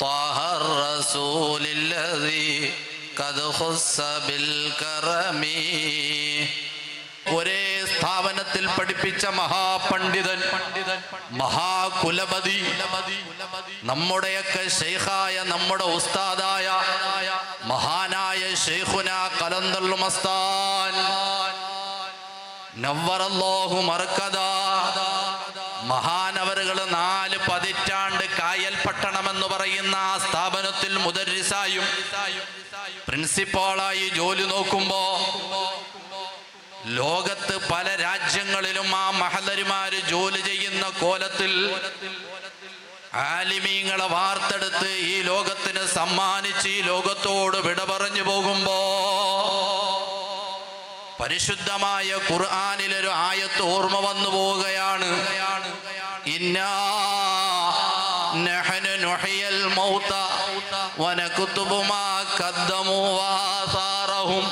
طه الرسول الذي قد خص بالكرم ഒരേ സ്ഥാപനത്തിൽ പഠിപ്പിച്ച മഹാപണ്ഡിതൻ മഹാകുലപതി നമ്മുടെയൊക്കെ ഷെയ്ഖായ നമ്മുടെ ഉസ്താദായ മഹാനായ ഷെയ്ഖുന കലന്തൽ മസ്താൻ നവ്വറല്ലാഹു മർക്കദ മഹാനവറുകൾ നാല് പതിറ്റാണ്ട് കായൽ ആ സ്ഥാപനത്തിൽ മുദരിസായും പ്രിൻസിപ്പാളായി ജോലി നോക്കുമ്പോ ലോകത്ത് പല രാജ്യങ്ങളിലും ആ മഹലരിമാര് ജോലി ചെയ്യുന്ന കോലത്തിൽ ആലിമീങ്ങളെ വാർത്തെടുത്ത് ഈ ലോകത്തിന് സമ്മാനിച്ച് ഈ ലോകത്തോട് വിട പറഞ്ഞു പോകുമ്പോ പരിശുദ്ധമായ ഖുർആാനിലൊരു ആയത്ത് ഓർമ്മ വന്നു പോവുകയാണ്. ഇന്നാ വനക്തുബു ما قدموا വആസാറഹും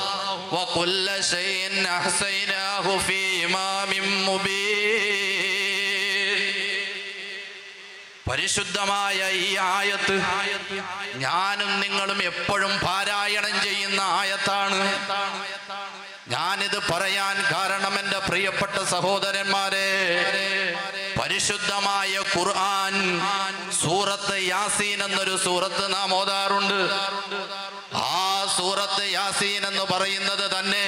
وكل شيء അഹ്സൈനാഹു ഫീ ഇമാമിൻ مبين. പരിശുദ്ധമായ ഈ ആയത്ത് ഞാനും നിങ്ങളും എപ്പോഴും പാരായണം ചെയ്യുന്ന ആയത്താണ്. ഞാനിത് പറയാൻ കാരണം എന്റെ പ്രിയപ്പെട്ട സഹോദരന്മാരെ പരിശുദ്ധമായ ഖുർആൻ സൂറത്ത് യാസീൻ എന്നൊരു സൂറത്ത് നാം ഓതാറുണ്ട് ആ സൂറത്ത് യാസീൻ എന്ന് പറയുന്നത് തന്നെ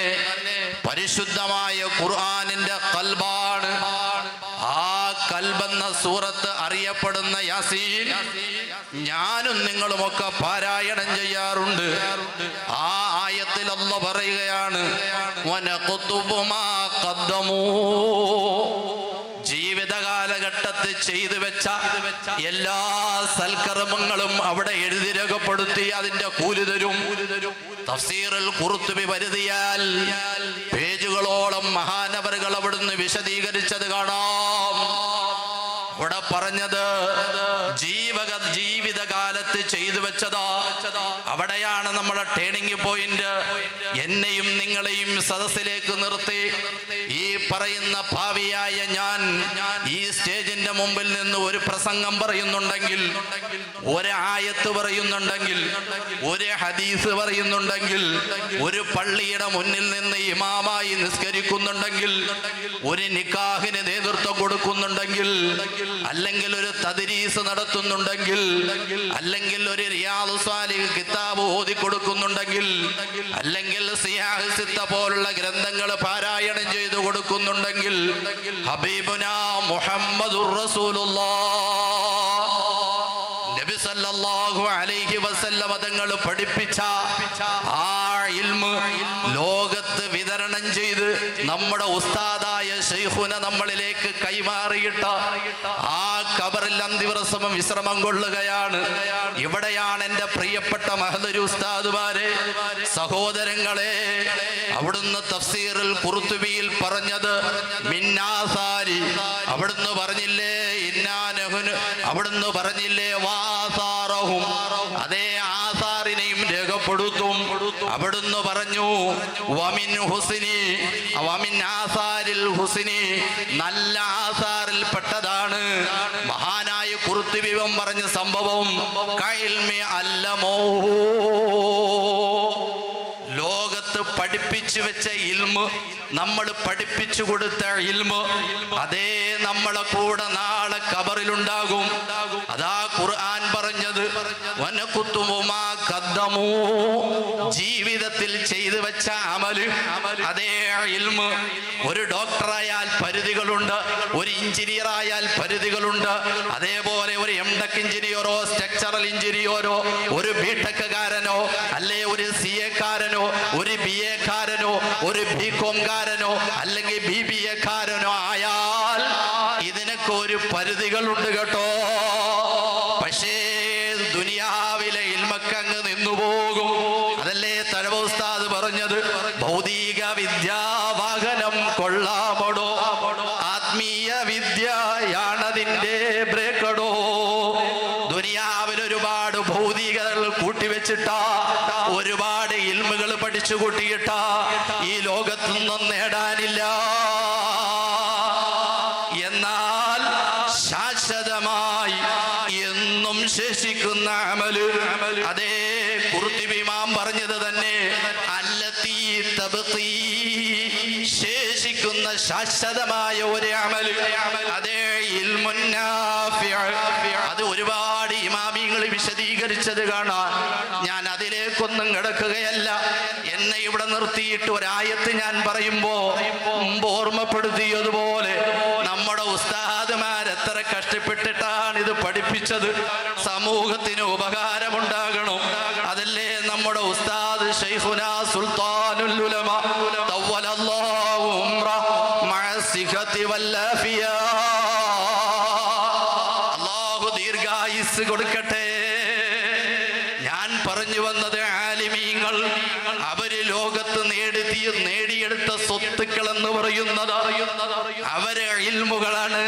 പരിശുദ്ധമായ ഖുർആാനിന്റെ കൽബാണ് ആ കൽബെന്ന സൂറത്ത് അറിയപ്പെടുന്ന യാസീൻ ഞാനും നിങ്ങളുമൊക്കെ പാരായണം ചെയ്യാറുണ്ട് ആ ആയത്തിൽ അല്ല പറയുകയാണ് വനഖുതുബു മാ ഖദ്ദമൂ. ജീവിത കാലഘട്ടത്തിൽ ചെയ്തു വെച്ച എല്ലാ സൽക്കർമ്മങ്ങളും അവിടെ എഴുതി രേഖപ്പെടുത്തി അതിന്റെ കൂലി തരും. തഫ്സീറിൽ കുറുത്തുബി വരുതിയാൽ പേജുകളോളം മഹാനവറുകൾ അവിടുന്ന് വിശദീകരിച്ചത് കാണാം. അവിടെ പറഞ്ഞത് ജീവക ജീവിതകാലത്ത് ചെയ്തു വെച്ചതാ. അവിടെയാണ് നമ്മളെ ടേണിംഗ് പോയിന്റ് എന്നെയും നിങ്ങളെയും സദസ്സിലേക്ക് നിർത്തി. ഈ പറയുന്ന ഭാവിയായ ഞാൻ സ്റ്റേജിന്റെ മുമ്പിൽ നിന്ന് ഒരു പ്രസംഗം പറയുന്നുണ്ടെങ്കിൽ ഒരു ആയത്ത് പറയുന്നുണ്ടെങ്കിൽ ഒരു ഹദീസ് പറയുന്നുണ്ടെങ്കിൽ ഒരു പള്ളിയുടെ മുന്നിൽ നിന്ന് ഇമാമായി നിസ്കരിക്കുന്നുണ്ടെങ്കിൽ ഒരു നിക്കാഹിന് നേതൃത്വം കൊടുക്കുന്നുണ്ടെങ്കിൽ അല്ലെങ്കിൽ ഒരു തദരീസ് നടത്തുന്നുണ്ടെങ്കിൽ അല്ലെങ്കിൽ ഒരു റിയാദ് സ്വാലിഹ് കിതാബ് ഓതി കൊടുക്കുന്നുണ്ടെങ്കിൽ അല്ലെങ്കിൽ സിയാഹ് സിത്ത പോലുള്ള ഗ്രന്ഥങ്ങൾ പാരായണം ചെയ്തു കൊടുക്കുന്നുണ്ടെങ്കിൽ ഹബീബുന മുഹമ്മദുർ നബി സല്ലല്ലാഹു അലൈഹി വസല്ലമ തങ്ങൾ പഠിപ്പിച്ച ആ ഇൽമ് ലോകത്ത് വിതരണം ചെയ്ത് നമ്മുടെ ഉസ്താദായ ശൈഖുന നമ്മളിലേക്ക് കൈമാറിയിട്ട ആ കബറിൽ അന്തിവ്രസമം വിശ്രമം കൊള്ളുകയാണ്. ഇവിടെയാണ് എന്റെ പ്രിയപ്പെട്ട മഹദരി ഉസ്താദുമാരെ സഹോദരങ്ങളെ അവിടുന്ന് തഫ്സീറിൽ കുറുത്തുബിയിൽ പറഞ്ഞത് മിന്നാസാരി. അവിടുന്ന് പറഞ്ഞില്ലേ ഇന്നാനഹുന് അവിടുന്ന് പറഞ്ഞില്ലേ വാസാറഹും. അതേ ആസാറിനെയും രേഖപ്പെടുത്തും. അവിടുന്ന് പറഞ്ഞു വമിൻ ഹുസിനി. വമിൻ ആസാരിൽ ഹുസിനി നല്ല ആസാറിൽ പെട്ടതാണ്. മഹാനായ കുറുത്തുബിവം പറഞ്ഞ സംഭവം കൈൽമി അല്ലമോ പഠിപ്പിച്ചു വെച്ച ഇൽമ് നമ്മൾ പഠിപ്പിച്ചു കൊടുത്ത ഇൽമ് അതേ നമ്മളെ കൂടെ നാളെ കബറിലുണ്ടാകും അതാ ഖുർആൻ പറഞ്ഞത് ജീവിതത്തിൽ ചെയ്തു വെച്ച അമൽ. അതേ ഇൽമ് ഒരു ഡോക്ടറായാൽ പരിധികളുണ്ട് ഒരു എഞ്ചിനീയർ ആയാൽ പരിധികളുണ്ട് അതേപോലെ ഒരു എം ടെക് എഞ്ചിനീയറോ സ്ട്രക്ചറൽ എഞ്ചിനീയറോ ഒരു ബി ടെക്കുകാരനോ അല്ലെ ഒരു സി എക്കാരനോ ഒരു ബി എക്കാരനോ ഒരു ബി കോംകാരനോ അല്ലെങ്കിൽ ശേഷിക്കുന്ന അമൽ. അതേ കുർത്തിബിമാം പറഞ്ഞത് തന്നെ. അല്ലത്തീ ശേഷിക്കുന്ന ശാശ്വതമായ ഒരു അമൽ. അതേ അത് ഒരുപാട് ഇമാമിങ്ങൾ വിശദീകരിച്ചത് കാണാൻ. ഞാൻ അതിലേക്കൊന്നും കിടക്കുകയല്ല. എന്നെ ഇവിടെ നിർത്തിയിട്ട് ഒരായത്ത് ഞാൻ പറയുമ്പോ മുമ്പ് ഓർമ്മപ്പെടുത്തിയതുപോലെ നമ്മുടെ ഉസ്താദുമാർ എത്ര കഷ്ടപ്പെട്ടിട്ടാണ് ഇത് പഠിപ്പിച്ചത് സമൂഹത്തിന് ഉപകാരമുണ്ടാകണം. അതല്ലേ നമ്മുടെ ഉസ്താദ് ഷൈഖുന സുൽത്താനുൽ ഉലമ. തവ്വലല്ലാഹു ഉംറ മഅ സിഹത്തി വല്ലഫിയാ. അള്ളാഹു ദീർഘായുസ് കൊടുക്കട്ടെ. ഞാൻ പറഞ്ഞു വന്നത് ആലിമീങ്ങൾ അവർ ലോകത്ത് നേടി നേടിയെടുത്ത സ്വത്തുക്കൾ എന്ന് പറയുന്നത്. അവരെ ഇൽമുകളാണ്.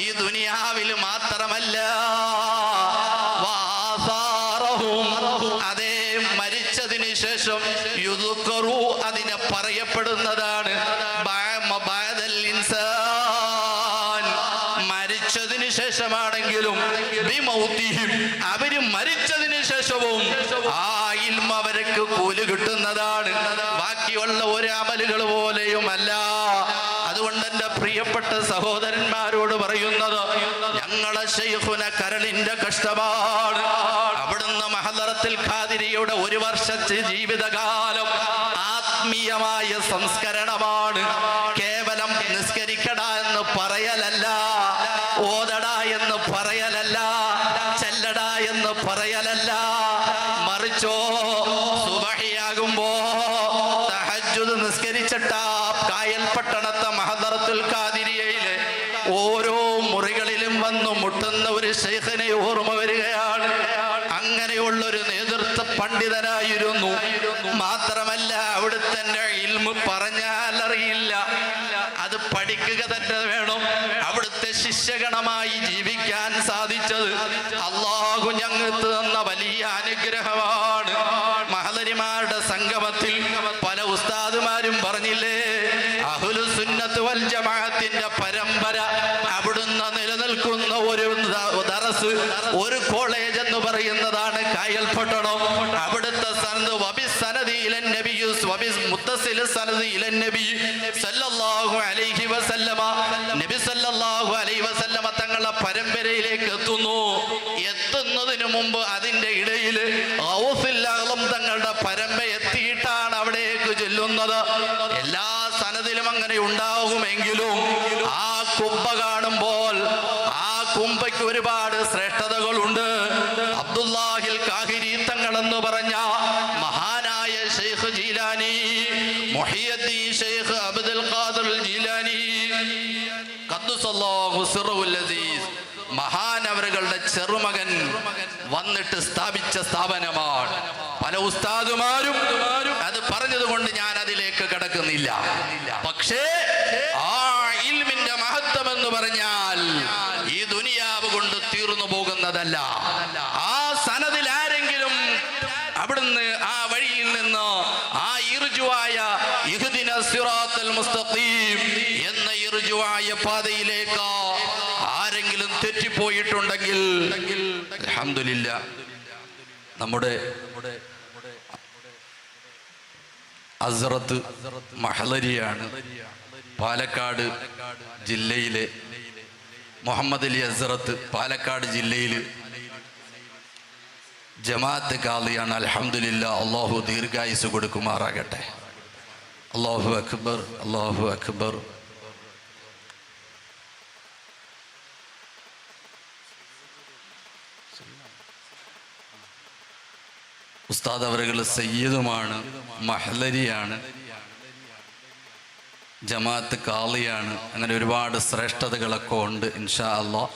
ഈ ദുനിയാവിൽ ശേഷമാണെങ്കിലും. അവർ മരിച്ചതിന് ശേഷവും ആ ഇൽമ അവർക്ക് കൂൽ കിട്ടുന്നതാണ്. ബാക്കിയുള്ള ഒരു അമലുകൾ പോലെയുമല്ല. അതുകൊണ്ട് എന്റെ പ്രിയപ്പെട്ട സഹോദരന്മാരോട് പറയുന്നത് ഞങ്ങളെ ഷെയ്ഫുന കരളിന്റെ കഷ്ടമാണ്. അവിടുന്ന് മഹദറത്തിൽ ഖാദിരിയുടെ ഒരു വർഷത്തെ ജീവിതകാലം ആത്മീയമായ സംസ്കരണമാണ്. പറയലല്ല മറിച്ചോ സുബഹിയാകുമ്പോ തഹജ്ജുദ് നിസ്കരിച്ചിട്ട കായൽ പട്ടണത്തെ മഹദറത്തുൽ ഖാദിരിയയിലെ ഓരോ മുറികളിലും വന്നു മുട്ടുന്ന ഒരു ശൈഖനെ ഓർമ്മ വരികയാണ്. അങ്ങനെയുള്ള ഒരു നേതൃത്വ പണ്ഡിതനായിരുന്നു. മാത്രമല്ല അവിടുത്തെ ഇൽമു പറഞ്ഞാൽ അറിയില്ല അത് പഠിക്കുക തന്നെ വേണം. അവിടുത്തെ ശിഷ്യഗണമായി വൽ ജമാഅത്തിന്റെ പരമ്പര അവിടുന്ന് നിലനിൽക്കുന്ന ഒരു ദറസ് ഒരു കോളേജ് എന്ന് പറയുന്നതാണ് കായൽപട്ടണം അവിടുത്തെ സനത് സനദി സനദി നബി സല്ലല്ലാഹു അലൈഹി വസല്ലമ. നബി സല്ലല്ലാഹു അലൈഹി വസല്ലമ തങ്ങളുടെ പരമ്പരയിലേക്ക് എത്തുന്നു. എത്തുന്നതിന് മുമ്പ് അതിന്റെ സ്ഥാപിച്ച സ്ഥാപനമാണ്. പല ഉസ്താദുമാരും അത് പറഞ്ഞതുകൊണ്ട് ഞാൻ അതിലേക്ക് കടക്കുന്നില്ല. പക്ഷേ ആ ഇൽമിന്റെ മഹത്വം എന്ന് പറഞ്ഞാൽ ഈ ദുനിയാവ് കൊണ്ട് തീർന്നു പോകുന്നതല്ല. ആ സനതിൽ ആരെങ്കിലും അവിടുന്ന് ആ വഴിയിൽ നിന്ന് ആ ഇർജുവായ ഇഹുദിന സിറാത്തൽ മുസ്തഖീം എന്ന ഇർജുവായ പാതയിലേക്ക് ആരെങ്കിലും തെറ്റിപ്പോയിട്ടുണ്ടെങ്കിൽ അൽഹംദുലില്ലാ നമ്മുടെ അസറത്ത് മഹലരിയാണ് പാലക്കാട് ജില്ലയിലെ മുഹമ്മദ് അലി അസറത്ത് പാലക്കാട് ജില്ലയിൽ ജമാഅത്ത് കാളിയാണ് അലഹമില്ല അള്ളാഹു ദീർഘായുസ് കൊടുക്കുമാറാകട്ടെ. അള്ളാഹു അക്ബർ അള്ളാഹു അക്ബർ. ഉസ്താദ് അവരുകൾ സയ്യിദുമാണ് മഹ്ലരിയാണ് ജമാഅത്ത് കാളിയാണ് അങ്ങനെ ഒരുപാട് ശ്രേഷ്ഠതകളൊക്കെ ഉണ്ട് ഇൻഷാ അള്ളാഹ്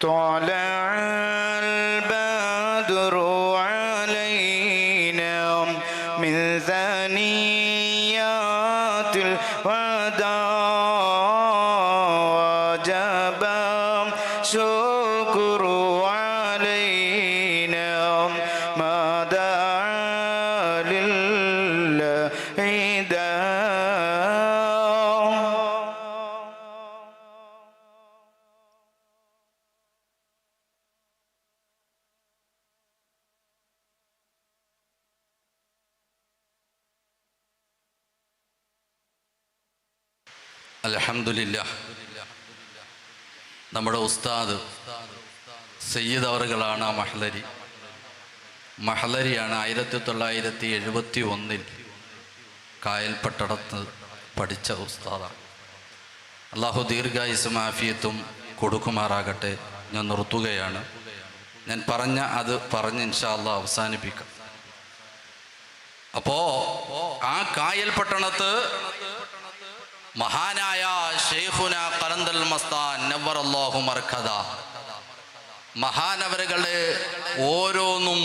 طلع البدر علينا من ثنيات അലഹമില്ല നമ്മുടെ ഉസ്താദ് സയ്യിദ് അവറുകളാണ് ആ മഹ്ലരി. മഹ്ലരിയാണ് ആയിരത്തി തൊള്ളായിരത്തി എഴുപത്തി ഒന്നിൽ കായൽപ്പട്ടണത്ത് പഠിച്ച ഉസ്താദാണ്. അള്ളാഹു ദീർഘായുസും ആഫിയത്തും കൊടുക്കുമാറാകട്ടെ. ഞാൻ നിർത്തുകയാണ്. ഞാൻ പറഞ്ഞ അത് പറഞ്ഞ് ഇൻഷാ അവസാനിപ്പിക്കാം. അപ്പോ ആ കായൽ പട്ടണത്ത് മഹാനായ ഷെയ്ഖുന കലന്തൽ മസ്താൻ നവറല്ലാഹു മർഖദ മഹാനവരുകളെ ഓരോന്നും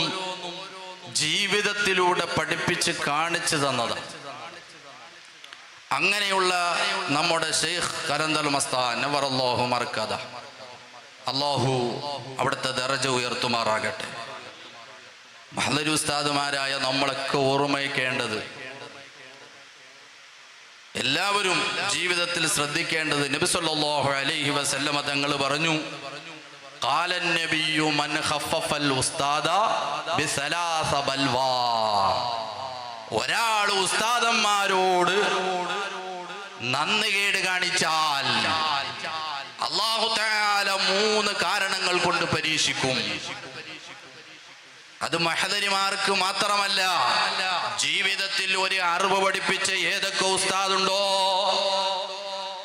ജീവിതത്തിലൂടെ പഠിപ്പിച്ച് കാണിച്ചു തന്നത്. അങ്ങനെയുള്ള നമ്മുടെ ഷെയ്ഖ് കലന്തൽ മസ്താൻ നവറല്ലാഹു മർക്കഥ അള്ളാഹു അവിടുത്തെ ദറജ ഉയർത്തുമാറാകട്ടെ. മഹലരുസ്താദുമാരായ നമ്മളൊക്കെ ഓർമ്മയ്ക്കേണ്ടത് എല്ലാവരും ജീവിതത്തിൽ ശ്രദ്ധിക്കേണ്ടത് നബി സല്ലല്ലാഹു അലൈഹി വസല്ലമ തങ്ങൾ പറഞ്ഞു ഖാലൻ നബിയു മൻ ഖഫഫൽ ഉസ്താദ ബിസലാസ ബൽവാ. ഒരാൾ ഉസ്താദന്മാരോട് നന്ദികേട് കാണിച്ചാൽ അള്ളാഹു തആല മൂന്ന് കാരണങ്ങൾ കൊണ്ട് പരീക്ഷിക്കും. അത് മഹദരിമാർക്ക് മാത്രമല്ല ജീവിതത്തിൽ ഒരു അറിവ് പഠിപ്പിച്ച ഏതൊക്കെ ഉസ്താദുണ്ടോ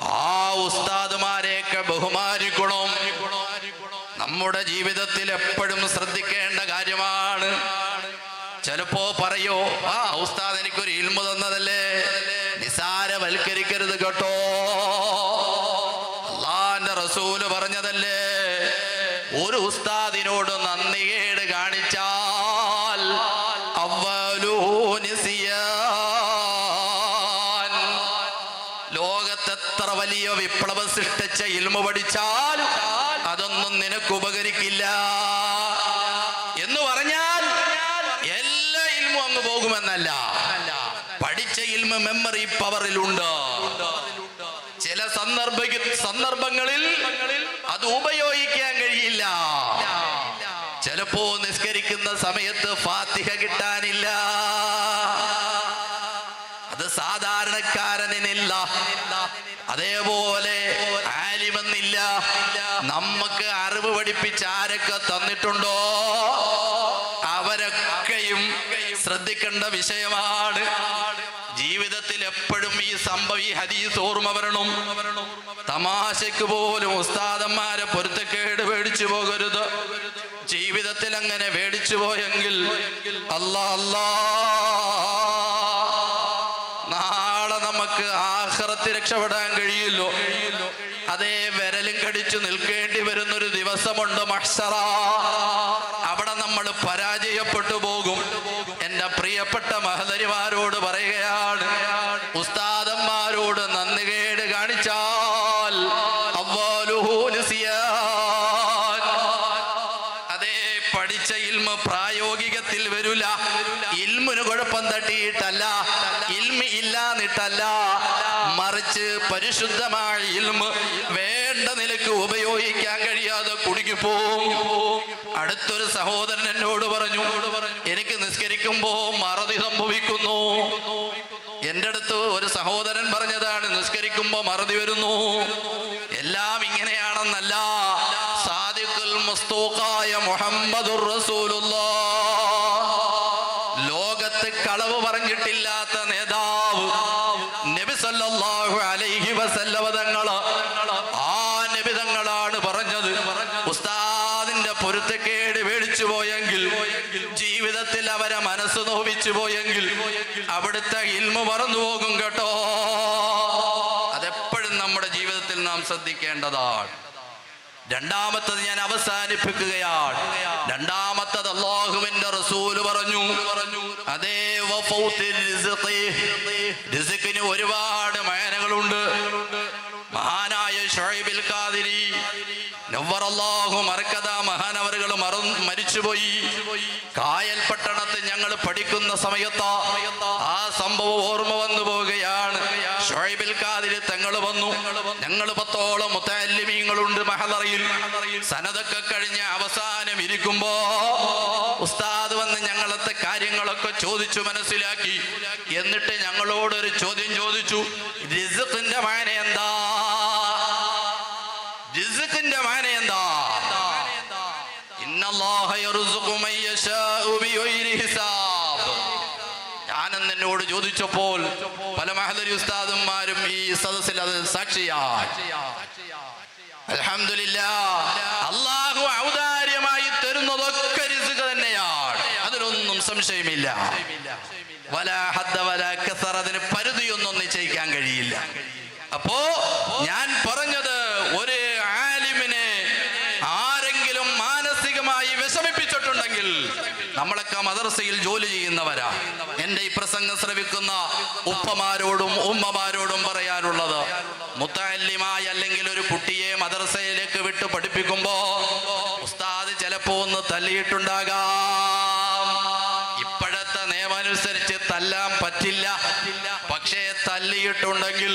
ആ ഉസ്താദുമാരെയൊക്കെ ബഹുമാനിക്കണം. നമ്മുടെ ജീവിതത്തിൽ എപ്പോഴും ശ്രദ്ധിക്കേണ്ട കാര്യമാണ്. ചിലപ്പോ പറയോ ആ ഉസ്താദ് എനിക്കൊരു ഇൽമു തന്നതല്ലേ? നിസാരവൽക്കരിക്കരുത് കേട്ടോ. അള്ളാന്റെ റസൂൽ പറഞ്ഞതല്ലേ ഒരു ഉസ്താദിനോട് നന്ദികേട് കാണിച്ചാൽ സൃഷ്ടിച്ച ഇൽമ പഠിച്ചാൽ അതൊന്നും നിനക്ക് ഉപകരിക്കില്ല. എന്ന് പറഞ്ഞാൽ എല്ലാ ഇൽമും അങ്ങ് പോകുമെന്നല്ല. പഠിച്ച ഇൽമ മെമ്മറി പവറിലുണ്ട് ചില സന്ദർഭ സന്ദർഭങ്ങളിൽ അത് ഉപയോഗിക്കാൻ കഴിയില്ല. ചിലപ്പോ നിസ്കരിക്കുന്ന സമയത്ത് ഫാത്തിഹ കിട്ടാനില്ല. അത് സാധാരണക്കാരനില്ല അതേപോലെ നമുക്ക് അറിവ് പഠിപ്പിച്ച് ആരൊക്കെ തന്നിട്ടുണ്ടോ? അവരൊക്കെയും ശ്രദ്ധിക്കേണ്ട വിഷയമാണ്. ജീവിതത്തിൽ എപ്പോഴും ഈ സംഭവം ഈ ഹദീസ് ഓർമ്മ വരണം. തമാശക്ക് പോലും ഉസ്താദന്മാരെ പൊരുത്തക്കേട് പേടിച്ചു പോകരുത്. ജീവിതത്തിൽ അങ്ങനെ പേടിച്ചു പോയെങ്കിൽ അല്ലാ അല്ലാ. നാളെ നമുക്ക് ആഹ്റത്ത് രക്ഷപ്പെടാൻ കഴിയില്ലോ. നിൽക്കേണ്ടി വരുന്നൊരു ദിവസമുണ്ട് മഹ്സറ. സംഭവിക്കുന്നു എന്റെ അടുത്ത് ഒരു സഹോദരൻ പറഞ്ഞതാണ് നിസ്കരിക്കുമ്പോ മറതി വരുന്നു. എല്ലാം ഇങ്ങനെയാണെന്നല്ല അവിടുത്തെ ഇൽമ മറന്നു പോകും കേട്ടോ. അതെപ്പോഴും നമ്മുടെ ജീവിതത്തിൽ നാം ശ്രദ്ധിക്കേണ്ടതാണ്. രണ്ടാമത്തത് ഞാൻ അവസാനിപ്പിക്കുകയാണ്. രണ്ടാമത്തത് അള്ളാഹുവിന്റെ റസൂൽ പറഞ്ഞു. അതേ വഫൗത്തിൽ റിസ്ഖി. റിസ്ഖിന് ഒരുപാട് മേനകളുണ്ട് മഹാനായ ഷുഐബിൽ ഖാദിരി നവറല്ലാഹു മറക്കഥ മഹാനവറുകൾ മറ മരിച്ചുപോയി. കായൽ പട്ടണത്ത് ഞങ്ങൾ പഠിക്കുന്ന സമയത്ത് ഓർമ്മ വന്നു പോവുകയാണ്. ഷോയിബിൽ ഖാദിരി തങ്ങൾ വന്നു. ഞങ്ങൾ പത്തോളം മുത്തല്ലിമീങ്ങളുണ്ട് മഹദറയിൽ. സനതൊക്കെ കഴിഞ്ഞ് അവസാനം ഇരിക്കുമ്പോ ഉസ്താദ് വന്ന് ഞങ്ങളത്തെ കാര്യങ്ങളൊക്കെ ചോദിച്ചു മനസ്സിലാക്കി. എന്നിട്ട് ഞങ്ങളോടൊരു ചോദ്യം ചോദിച്ചപ്പോൾ പല മഹദരി ഉസ്താദന്മാരും ഈ സദസ്സിൽ അത് സാക്ഷിയായി. അൽഹംദുലില്ലാ അള്ളാഹു ഔദാര്യമായി തരുന്നതൊക്കെ റിസ്ക് തന്നെയാണ്. അതിലൊന്നും സംശയമില്ല. വല ഹദ്ദ വല കസർ അതിന് പരിധിയൊന്നും നിശ്ചയിക്കാൻ കഴിയില്ല. അപ്പോ ഞാൻ പറഞ്ഞത് ഒരു ആലിമിനെ ആരെങ്കിലും മാനസികമായി വിഷമിപ്പിച്ചിട്ടുണ്ടെങ്കിൽ നമ്മളൊക്കെ മദർസയിൽ ജോലി ചെയ്യുന്നവരാ. എന്റെ ഈ പ്രസംഗം ശ്രവിക്കുന്ന ഉപ്പമാരോടും ഉമ്മമാരോടും പറയാനുള്ളത് മുത്തല്ലിമായി അല്ലെങ്കിൽ ഒരു കുട്ടിയെ മദർസയിലേക്ക് വിട്ട് പഠിപ്പിക്കുമ്പോ ഉസ്താദ് ചിലപ്പോ ഒന്ന് തല്ലിയിട്ടുണ്ടാകാം. ഇപ്പോഴത്തെ നിയമമനുസരിച്ച് തല്ലാൻ പറ്റില്ല. പക്ഷേ തല്ലിയിട്ടുണ്ടെങ്കിൽ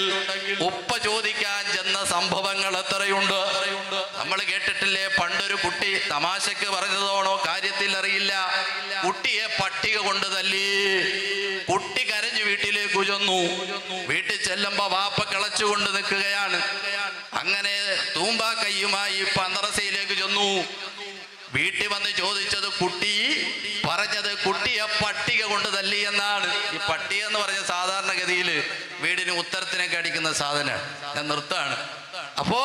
ഉപ്പ ചോദിക്കാൻ ചെന്ന സംഭവങ്ങൾ എത്രയുണ്ട്? നമ്മൾ കേട്ടിട്ടില്ലേ പണ്ടൊരു കുട്ടി തമാശക്ക് പറഞ്ഞതാണോ കാര്യത്തിൽ അറിയില്ല കുട്ടിയെ പട്ടിക കൊണ്ട് തല്ലി. കുട്ടി കരഞ്ഞു വീട്ടിലേക്ക് ചെന്നു. വീട്ടിൽ ചെല്ലുമ്പോ വാപ്പ കിളച്ചുകൊണ്ട് നിൽക്കുകയാണ്. അങ്ങനെ തൂമ്പ കയ്യുമായി പന്തറസയിലേക്ക് ചെന്നു. വീട്ടിൽ വന്ന് ചോദിച്ചത് കുട്ടി പറഞ്ഞത് കുട്ടിയെ പട്ടിക കൊണ്ട് തല്ലി എന്നാണ്. ഈ പട്ടിക എന്ന് പറഞ്ഞ സാധാരണഗതിയിൽ വീടിന് ഉത്തരത്തിനൊക്കെ അടിക്കുന്ന സാധനമാണ് ഞാൻ നിർത്താണ് അപ്പോ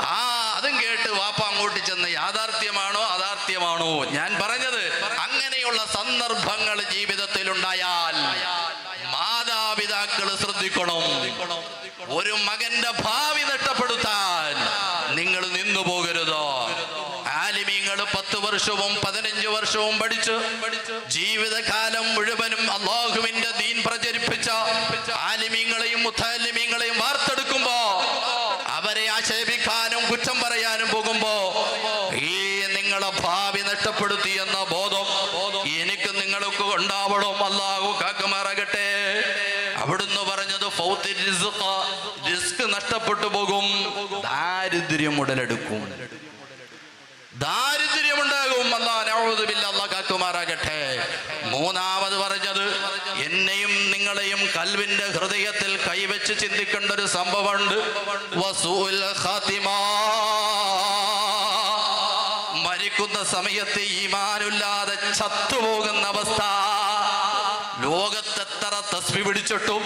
ആ അതും കേട്ട് വാപ്പ അങ്ങോട്ട് ചെന്ന് യാഥാർത്ഥ്യമാണോ അതാർത്ഥ്യമാണോ ഞാൻ പറഞ്ഞത് സന്ദർഭങ്ങൾ ജീവിതത്തിൽ ഉണ്ടായാൽ മാതാപിതാക്കൾ ശ്രദ്ധിക്കണം. ഒരു മകന്റെ ഭാവി നഷ്ടപ്പെടുത്താൻ നിങ്ങൾ നിന്നു പോകരുത്? ആലിമീങ്ങൾ പത്ത് വർഷവും പതിനഞ്ച് വർഷവും പഠിച്ച് ജീവിതകാലം മുഴുവനും അള്ളാഹുവിന്റെ ദീൻ പ്രചരിപ്പിച്ച ആലിമീങ്ങളെയും മുത്താലിമീങ്ങളെയും വാർത്തെടുക്കുമ്പോ അവരെ ആക്ഷേപിക്കാനും കുറ്റം പറയാനും പോകുമ്പോ ഈ നിങ്ങളെ ഭാവി നഷ്ടപ്പെടുത്തി എന്ന ബോധം എനിക്ക് നിങ്ങൾക്ക് ഉണ്ടാവണം അള്ളാഹു കാക്കുമാറാകട്ടെ അവിടുന്ന് പറഞ്ഞത് ഫൗത്തി റിസ്ഖ, റിസ്ക് നഷ്ടപ്പെട്ടു പോകും. ദാരിദ്ര്യം ഉടലെടുക്കും. ദാരിദ്ര്യമുണ്ടാകും. അള്ളാഹുബില്ല അള്ളാഹ് കാക്കുമാറാകട്ടെ. മൂന്നാമത് പറഞ്ഞത് എന്നെയും നിങ്ങളെയും കൽവിന്റെ ഹൃദയത്തിൽ കൈവച്ച് ചിന്തിക്കേണ്ട ഒരു സംഭവമുണ്ട്. മരിക്കുന്ന സമയത്ത് ഈമാനില്ലാതെ ചത്തുപോകുന്ന അവസ്ഥ. ലോകത്ത് തസ്ബി പിടിച്ചിട്ടും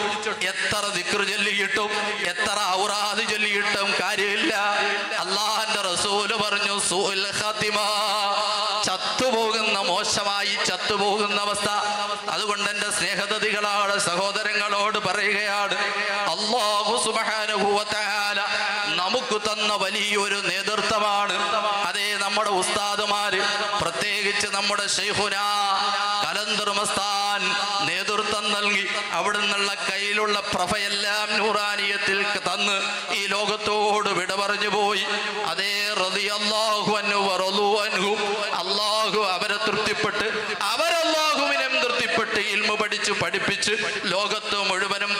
എത്ര ദിക്ർ ചൊല്ലിയിട്ടും എത്ര ഔറാദ് ചൊല്ലിയിട്ടും കാര്യമില്ല. അള്ളാഹന്റെ റസൂൽ പറഞ്ഞു ചത്തുപോകുന്ന മോശമായി ചത്തുപോകുന്ന അവസ്ഥ. അതുകൊണ്ട് എന്റെ സ്നേഹതതികളാണ് സഹോദരങ്ങളോട് പറയുകയാണ് അള്ളാഹു വ നമുക്ക് തന്ന വലിയൊരു നേതൃത്വമാണ്. അതേ നമ്മുടെ ഉസ്താദുമാര് പ്രത്യേകിച്ച് നമ്മുടെ ഷെയ്ഖുന മസ്താൻ നേതൃത്വം നൽകി അവിടെ നിന്നുള്ള കയ്യിലുള്ള പ്രഭയെല്ലാം നൂറാനിയത്തിൽ തന്ന് ഈ ലോകത്തോട് വിട പറഞ്ഞു പോയി. അതേ വറളു അൻഹു അള്ളാഹു അവരെ തൃപ്തിപ്പെട്ട് അവരല്ലാഹുവിനും തൃപ്തിപ്പെട്ട് ഇൽമു പഠിച്ച് പഠിപ്പിച്ച് ലോകത്ത് മുഴുവനും